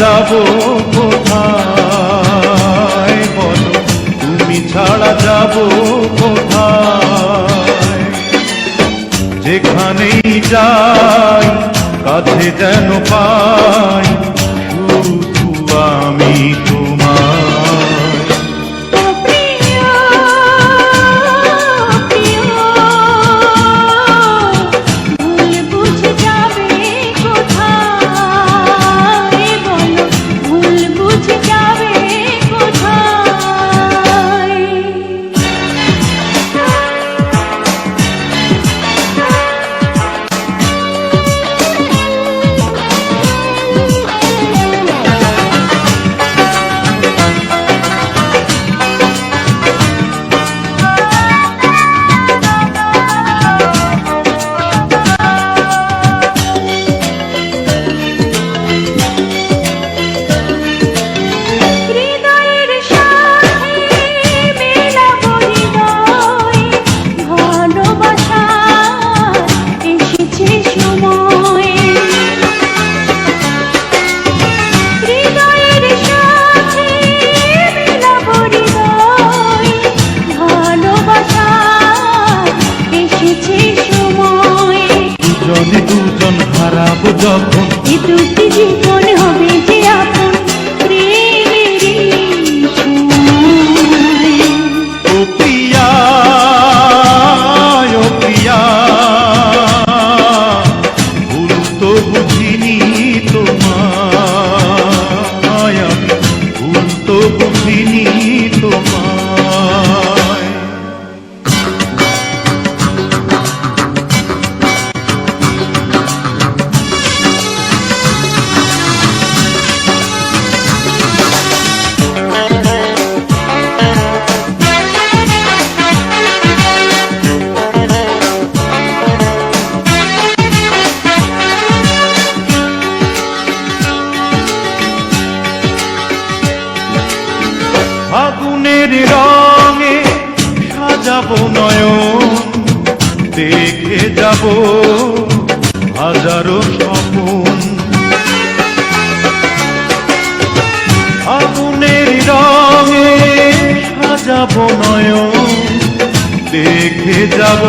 যাব কোথায়? বলো তুমি ছাড়া যাব কোথায়? যেখানেই যাই কাছে যেন পাই দুটি জীবন হবে যে ফাগুনের রঙে সাজাবো নয়ন দেখে যাব হাজারো স্বপন। আগুনের রঙে সাজাবো নয়ন দেখে যাব